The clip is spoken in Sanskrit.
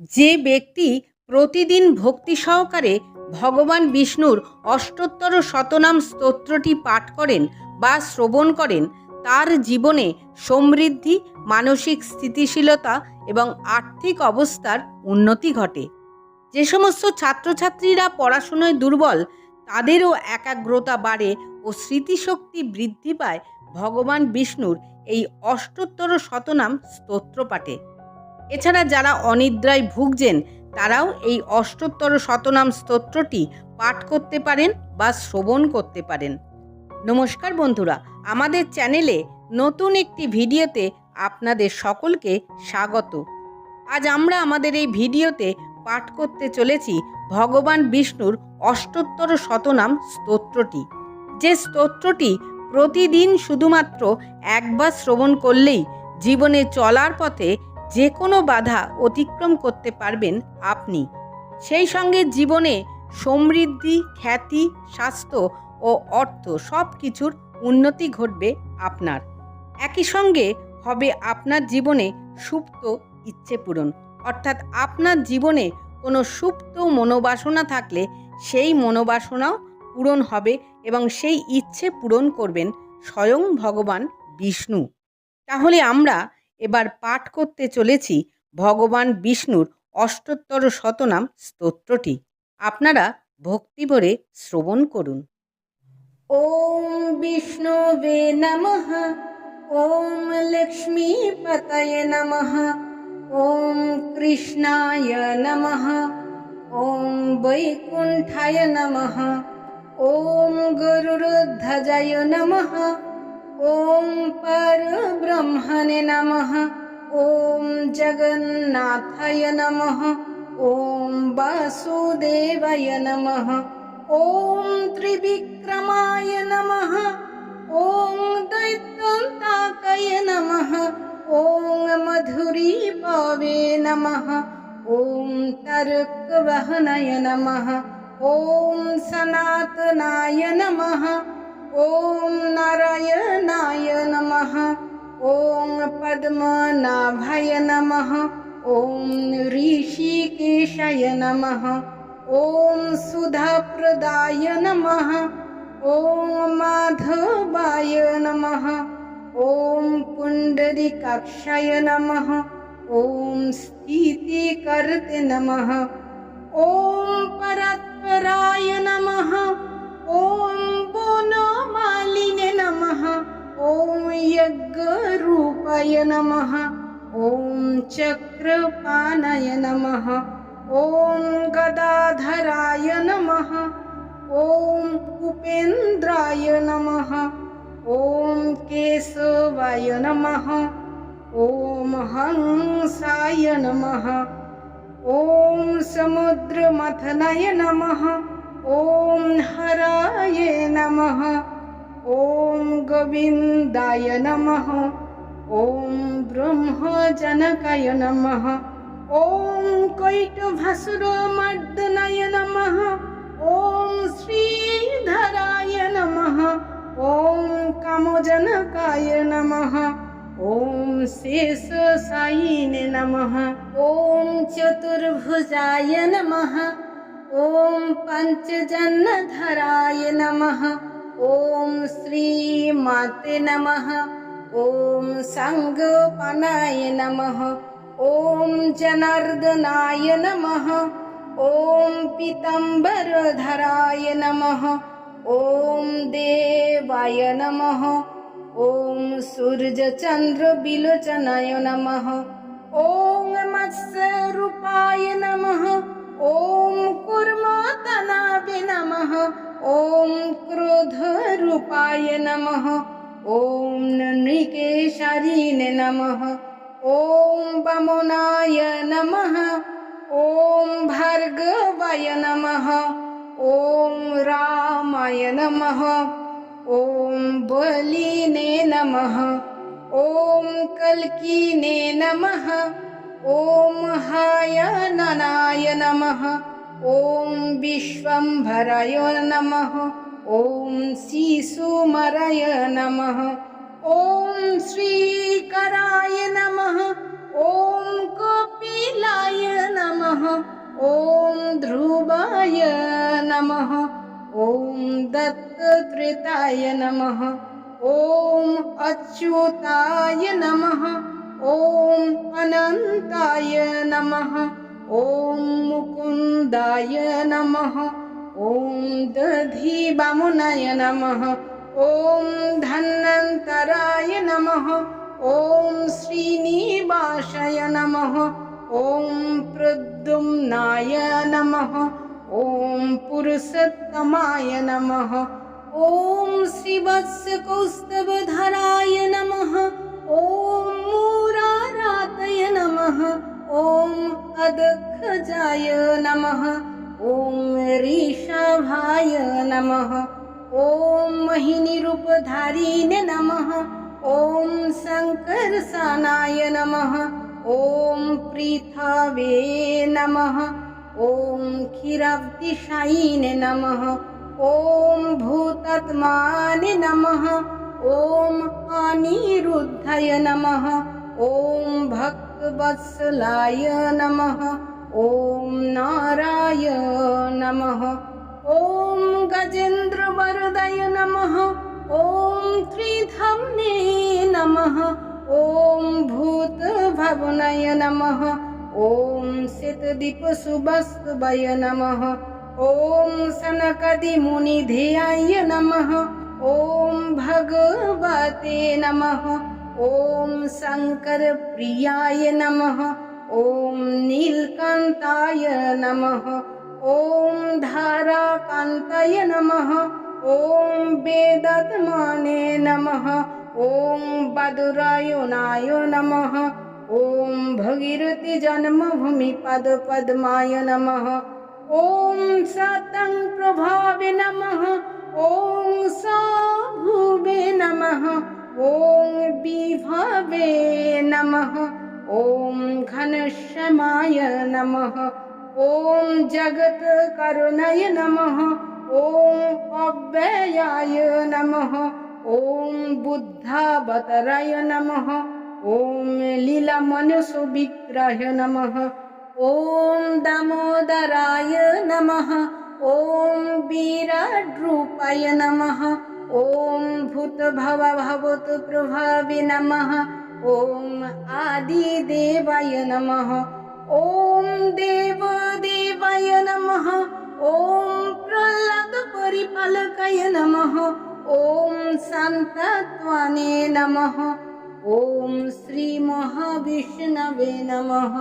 যে ব্যক্তি প্রতিদিন ভক্তি সহকারে ভগবান বিষ্ণুর অষ্টোত্তর শতনাম স্তোত্রটি পাঠ করেন বা শ্রবণ করেন, তার জীবনে সমৃদ্ধি, মানসিক স্থিতিশীলতা এবং আর্থিক অবস্থার উন্নতি ঘটে। যে সমস্ত ছাত্রছাত্রীরা পড়াশুনোয় দুর্বল, তাদেরও একাগ্রতা বাড়ে ও স্মৃতিশক্তি বৃদ্ধি পায় ভগবান বিষ্ণুর এই অষ্টোত্তর শতনাম স্তোত্র পাঠে। এছাড়া যারা অনিদ্রায় ভুগছেন, তারাও এই অষ্টোত্তর শতনাম স্তোত্রটি পাঠ করতে পারেন বা শ্রবণ করতে পারেন। নমস্কার বন্ধুরা, আমাদের চ্যানেলে নতুন একটি ভিডিওতে আপনাদের সকলকে স্বাগত। আজ আমরা আমাদের এই ভিডিওতে পাঠ করতে চলেছি ভগবান বিষ্ণুর অষ্টোত্তর শতনাম স্তোত্রটি। যে স্তোত্রটি প্রতিদিন শুধুমাত্র একবার শ্রবণ করলেই জীবনে চলার পথে যে কোনো বাধা অতিক্রম করতে পারবেন আপনি। সেই সঙ্গে জীবনে সমৃদ্ধি, খ্যাতি, স্বাস্থ্য ও অর্থ সব কিছুর উন্নতি ঘটবে আপনার। একই সঙ্গে হবে আপনার জীবনে সুপ্ত ইচ্ছে পূরণ। অর্থাৎ আপনার জীবনে কোনো সুপ্ত মনোবাসনা থাকলে সেই মনোবাসনাও পূরণ হবে এবং সেই ইচ্ছে পূরণ করবেন স্বয়ং ভগবান বিষ্ণু। তাহলে আমরা এবার পাঠ করতে চলেছি ভগবান বিষ্ণুর অষ্টোত্তর শতনাম স্তোত্রটি। আপনারা ভক্তিভরে শ্রবণ করুন। ওম বিষ্ণুবে নমঃ। ওম লক্ষ্মীপতয়ে নমঃ। ওম কৃষ্ণায় নমঃ। ওম বৈকুণ্ঠায় নমঃ। ওম গরুরধ্বজয় নমঃ। ॐ परब्रह्मणे नमः ॐ जगन्नाथाय नमः ॐ वासुदेवाय नमः ॐ त्रिविक्रमाय नमः ॐ दैत्यन्ताकाय नमः ॐ मधुरीपावे नमः ॐ तर्कवहनाय नमः ॐ सनातनाय नमः। ॐ नारायणाय नमः। ॐ पद्मनाभाय नमः। ॐ ऋषिकेशाय नमः। ॐ सुधाप्रदाय नमः। ॐ माधवाय नमः। ॐ पुण्डरीकाक्षाय नमः। ॐ स्थितिकर्ते नमः। ॐ परात्पराय नमः। ॐ नमः। ॐ यज्ञरूपाय नमः। ॐ चक्रपाणाय नमः। ॐ गदाधराय नमः। ॐ उपेन्द्राय नमः। ॐ केशवाय नमः। ॐ हंसाय नमः। ॐ समुद्रमथनाय नमः। ॐ हराय नमः ॐ गोविन्दाय नमः। ॐ ब्रह्मजनकाय नमः। ॐ कैटभासुरमर्दनाय नमः। ॐ श्रीधराय नमः। ॐ कामजनकाय नमः। ॐ शेषसायिने नमः। ॐ चतुर्भुजाय नमः। ॐ पञ्चजन्नधराय नमः ॐ श्रीमाते नमः। ॐ सङ्गपनाय नमः। ॐ जनार्दनाय नमः। ॐ पीताम्बरधराय नमः। ॐ देवाय नमः। ॐ सूर्यचन्द्रविलोचनाय नमः। ॐ मत्स्यरूपाय ॐ भार्गवाय नमः। ॐ रामाय नमः। ॐ बलिने नमः। ॐ कल्कीने नमः। ॐ हायननाय नमः। ॐ विश्वम्भराय नमः। ॐ शिशुमराय नमः। ॐ श्रीकराय नमः। ॐ कपिलाय नमः। दत्तत्रेताय नमः। ॐ अच्युताय नमः। ॐ अनन्ताय नमः। ॐ मुकुन्दाय नमः। ॐ दधिवामुनाय नमः। ॐ धन्वन्तराय नमः। ॐ श्रीनिवासाय नमः। ॐ प्रद्युम्नाय नमः ॐ पुरुषोत्तमाय नमः। ॐ श्रीवत्सकौस्तवधराय नमः। ॐ मूरारातय नमः। ॐ अदखजाय नमः। ॐ ऋषभाय नमः। ॐ महिनीरूपधारिणे नमः। ॐ शङ्करसानाय नमः। ॐ पृथवे नमः ॐ क्षीराब्दिशायिने नमः ॐ भूतात्माने नमः ॐ अनिरुद्धाय नमः ॐ भक्तवत्सलाय नमः ॐ नाराय नमः ॐ गजेन्द्रवरदाय नमः ॐ त्रिधम्ने नमः ॐ भूतभवनाय नमः ॐ शीतदीपसुभस्तुभय नमः। ॐ सनकदिमुनिधेयाय नमः। ॐ भगवते नमः। ॐ शङ्करप्रियाय नमः। ॐ नीलकान्ताय नमः। ॐ धाराकान्ताय नमः। ॐ वेदात्माने नमः। ॐ बदुरायणाय नमः ॐ भगीरथीजन्मभूमिपदपद्माय नमः। ॐ सतं प्रभावे नमः। ॐ साभुवे नमः। ॐ विभवे नमः। ॐ घनश्यमाय नमः। ॐ जगत्करुणय नमः। ॐ अव्ययाय नमः। ॐ बुद्धावतराय नमः ॐ लीलामनुसुविग्रह नमः। ॐ दामोदराय नम। नमः ॐ विराड्रूपाय नमः ॐ भूतभवभवतप्रभावे नमः। ॐ आदिदेवाय नमः। ॐ देवदेवाय नम। नमः ॐ प्रह्लादपरिपालकाय नमः। ॐ शान्तत्वाने नमः। ॐ श्रीमहाविष्णवे नमः